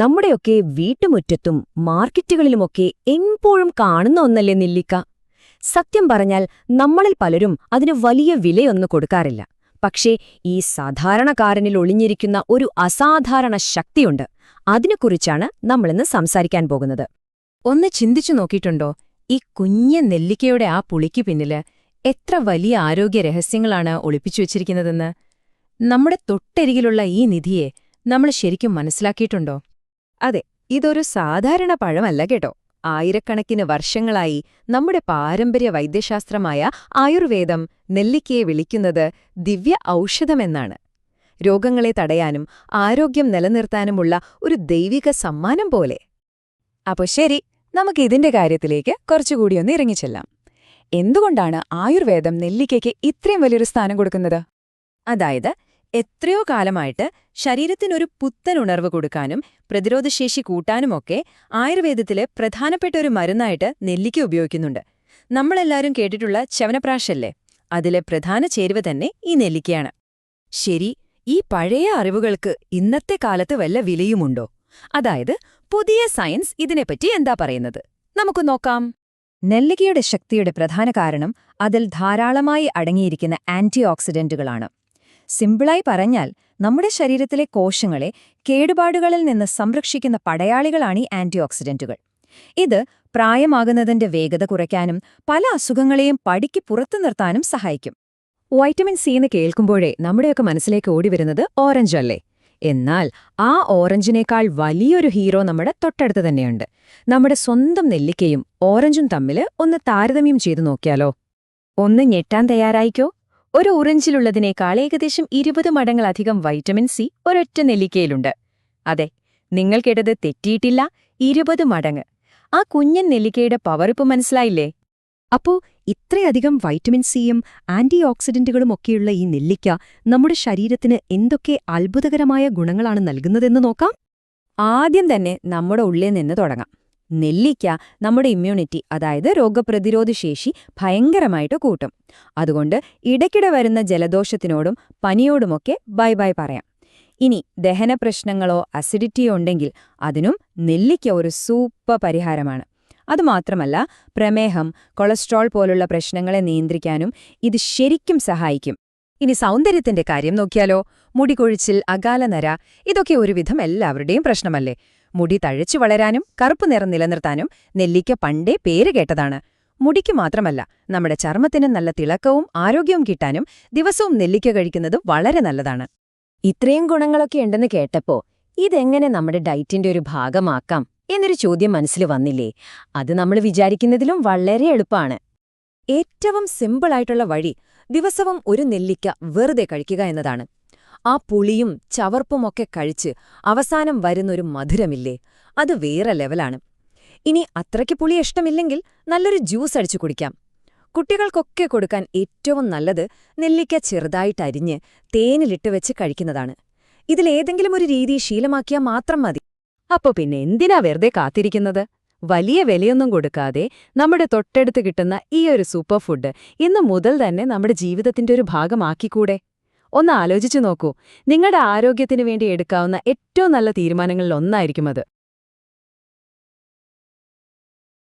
നമ്മുടെയൊക്കെ വീട്ടുമുറ്റത്തും മാർക്കറ്റുകളിലുമൊക്കെ എപ്പോഴും കാണുന്ന ഒന്നല്ലേ നെല്ലിക്ക? സത്യം പറഞ്ഞാൽ നമ്മളിൽ പലരും അതിന് വലിയ വിലയൊന്നും കൊടുക്കാറില്ല. പക്ഷേ ഈ സാധാരണക്കാരനിൽ ഒളിഞ്ഞിരിക്കുന്ന ഒരു അസാധാരണ ശക്തിയുണ്ട്. അതിനെക്കുറിച്ചാണ് നമ്മളിന്ന് സംസാരിക്കാൻ പോകുന്നത്. ഒന്ന് ചിന്തിച്ചു നോക്കിയിട്ടുണ്ടോ? ഈ കുഞ്ഞ നെല്ലിക്കയുടെ ആ പുളിക്ക് പിന്നിൽ എത്ര വലിയ ആരോഗ്യ രഹസ്യങ്ങളാണ് ഒളിപ്പിച്ചു വച്ചിരിക്കുന്നതെന്ന്? നമ്മുടെ തൊട്ടരികിലുള്ള ഈ നിധിയെ നമ്മൾ ശരിക്കും മനസ്സിലാക്കിയിട്ടുണ്ടോ? അതെ ഇതൊരു സാധാരണ പഴമല്ല കേട്ടോ. ആയിരക്കണക്കിന് വർഷങ്ങളായി നമ്മുടെ പാരമ്പര്യ വൈദ്യശാസ്ത്രമായ ആയുർവേദം നെല്ലിക്കയെ വിളിക്കുന്നത് ദിവ്യ ഔഷധമെന്നാണ്. രോഗങ്ങളെ തടയാനും ആരോഗ്യം നിലനിർത്താനുമുള്ള ഒരു ദൈവിക സമ്മാനം പോലെ. അപ്പോൾ ശരി നമുക്ക് ഇതിന്റെ കാര്യത്തിലേക്ക് കുറച്ചുകൂടി ഒന്ന് ഇറങ്ങിച്ചെല്ലാം. എന്തുകൊണ്ടാണ് ആയുർവേദം നെല്ലിക്കയ്ക്ക് ഇത്രയും വലിയൊരു സ്ഥാനം കൊടുക്കുന്നത്? അതായത് എത്രയോ കാലമായിട്ട് ശരീരത്തിനൊരു പുത്തൻ ഉണർവ് കൊടുക്കാനും പ്രതിരോധശേഷി കൂട്ടാനുമൊക്കെ ആയുർവേദത്തിലെ പ്രധാനപ്പെട്ട ഒരു മരുന്നായിട്ട് നെല്ലിക്ക ഉപയോഗിക്കുന്നുണ്ട്. നമ്മളെല്ലാവരും കേട്ടിട്ടുള്ള ചവനപ്രാശല്ലേ? അതിലെ പ്രധാന ചേരുവ തന്നെ ഈ നെല്ലിക്കയാണ്. ശരി ഈ പഴയ അറിവുകൾക്ക് ഇന്നത്തെ കാലത്ത് വല്ല വിലയുമുണ്ടോ? അതായത് പുതിയ സയൻസ് ഇതിനെപ്പറ്റി എന്താ പറയുന്നത്? നമുക്ക് നോക്കാം. നെല്ലിക്കയുടെ ശക്തിയുടെ പ്രധാന കാരണം അതിൽ ധാരാളമായി അടങ്ങിയിരിക്കുന്ന ആന്റി ഓക്സിഡന്റുകളാണ് സിമ്പിളായി പറഞ്ഞാൽ നമ്മുടെ ശരീരത്തിലെ കോശങ്ങളെ കേടുപാടുകളിൽ നിന്ന് സംരക്ഷിക്കുന്ന പടയാളികളാണ് ഈ ആന്റി ഓക്സിഡന്റുകൾ ഇത് പ്രായമാകുന്നതിന്റെ വേഗത കുറയ്ക്കാനും പല അസുഖങ്ങളെയും പടിക്ക് പുറത്തു നിർത്താനും സഹായിക്കും. വൈറ്റമിൻ സി എന്ന് കേൾക്കുമ്പോഴേ നമ്മുടെയൊക്കെ മനസ്സിലേക്ക് ഓടിവരുന്നത് ഓറഞ്ച് അല്ലേ? എന്നാൽ ആ ഓറഞ്ചിനേക്കാൾ വലിയൊരു ഹീറോ നമ്മുടെ തൊട്ടടുത്ത് തന്നെയുണ്ട്. നമ്മുടെ സ്വന്തം നെല്ലിക്കയും ഓറഞ്ചും തമ്മിൽ ഒന്ന് താരതമ്യം ചെയ്തു നോക്കിയാലോ? ഒന്ന് ഞെട്ടാൻ തയ്യാറായിക്കോ? ഒരു ഓറഞ്ചിലുള്ളതിനേക്കാൾ ഏകദേശം ഇരുപത് മടങ്ങളധികം വൈറ്റമിൻ സി ഒരൊറ്റ നെല്ലിക്കയിലുണ്ട്. അതെ നിങ്ങൾ കേട്ടത് തെറ്റിയിട്ടില്ല. ഇരുപത് മടങ്ങ്. ആ കുഞ്ഞൻ നെല്ലിക്കയുടെ പവറിപ്പ് മനസ്സിലായില്ലേ? അപ്പോ ഇത്രയധികം വൈറ്റമിൻ സിയും ആന്റി ഓക്സിഡന്റുകളും ഒക്കെയുള്ള ഈ നെല്ലിക്ക നമ്മുടെ ശരീരത്തിന് എന്തൊക്കെ അത്ഭുതകരമായ ഗുണങ്ങളാണ് നൽകുന്നതെന്ന് നോക്കാം? ആദ്യം തന്നെ നമ്മുടെ ഉള്ളിൽ നിന്ന് തുടങ്ങാം. നെല്ലിക്ക നമ്മുടെ ഇമ്മ്യൂണിറ്റി അതായത് രോഗപ്രതിരോധ ശേഷി ഭയങ്കരമായിട്ട് കൂട്ടും. അതുകൊണ്ട് ഇടയ്ക്കിടെ വരുന്ന ജലദോഷത്തിനോടും പനിയോടുമൊക്കെ ബൈ ബൈ പറയാം. ഇനി ദഹന പ്രശ്നങ്ങളോ അസിഡിറ്റിയോ ഉണ്ടെങ്കിൽ അതിനും നെല്ലിക്ക ഒരു സൂപ്പർ പരിഹാരമാണ്. അതുമാത്രമല്ല പ്രമേഹം കൊളസ്ട്രോൾ പോലുള്ള പ്രശ്നങ്ങളെ നിയന്ത്രിക്കാനും ഇത് ശരിക്കും സഹായിക്കും. ഇനി സൗന്ദര്യത്തിന്റെ കാര്യം നോക്കിയാലോ? മുടികൊഴിച്ചിൽ അകാലനര ഇതൊക്കെ ഒരുവിധം എല്ലാവരുടെയും പ്രശ്നമല്ലേ. മുടി തഴച്ചു വളരാനും കറുപ്പ് നിറം നിലനിർത്താനും നെല്ലിക്ക പണ്ടേ പേര് കേട്ടതാണ്. മുടിക്ക് മാത്രമല്ല നമ്മുടെ ചർമ്മത്തിന് നല്ല തിളക്കവും ആരോഗ്യവും കിട്ടാനും ദിവസവും നെല്ലിക്ക കഴിക്കുന്നത് വളരെ നല്ലതാണ്. ഇത്രയും ഗുണങ്ങളൊക്കെ ഉണ്ടെന്ന് കേട്ടപ്പോ ഇതെങ്ങനെ നമ്മുടെ ഡയറ്റിന്റെ ഒരു ഭാഗമാക്കാം എന്നൊരു ചോദ്യം മനസ്സിൽ വന്നില്ലേ? അത് നമ്മൾ വിചാരിക്കുന്നതിലും വളരെ എളുപ്പമാണ്. ഏറ്റവും സിമ്പിളായിട്ടുള്ള വഴി ദിവസവും ഒരു നെല്ലിക്ക വെറുതെ കഴിക്കുക എന്നതാണ്. ആ പുളിയും ചവർപ്പുമൊക്കെ കഴിച്ച് അവസാനം വരുന്നൊരു മധുരമില്ലേ? അത് വേറെ ലെവലാണ്. ഇനി അത്രയ്ക്ക് പുളി ഇഷ്ടമില്ലെങ്കിൽ നല്ലൊരു ജ്യൂസ് അടിച്ചു കുടിക്കാം. കുട്ടികൾക്കൊക്കെ കൊടുക്കാൻ ഏറ്റവും നല്ലത് നെല്ലിക്ക ചെറുതായിട്ട് അരിഞ്ഞ് തേനിലിട്ട് വെച്ച് കഴിക്കുന്നതാണ്. ഇതിലേതെങ്കിലും ഒരു രീതി ശീലമാക്കിയാൽ മാത്രം മതി. അപ്പോ പിന്നെ എന്തിനാ വെറുതെ കാത്തിരിക്കുന്നത്? വലിയ വിലയൊന്നും കൊടുക്കാതെ നമ്മുടെ തൊട്ടടുത്ത് കിട്ടുന്ന ഈ ഒരു സൂപ്പർ ഫുഡ് ഇന്ന് മുതൽ തന്നെ നമ്മുടെ ജീവിതത്തിന്റെ ഒരു ഭാഗമാക്കിക്കൂടെ? ഒന്ന് ആലോചിച്ചു നോക്കൂ. നിങ്ങളുടെ ആരോഗ്യത്തിന് വേണ്ടി എടുക്കാവുന്ന ഏറ്റവും നല്ല തീരുമാനങ്ങളിൽ ഒന്നായിരിക്കും അത്.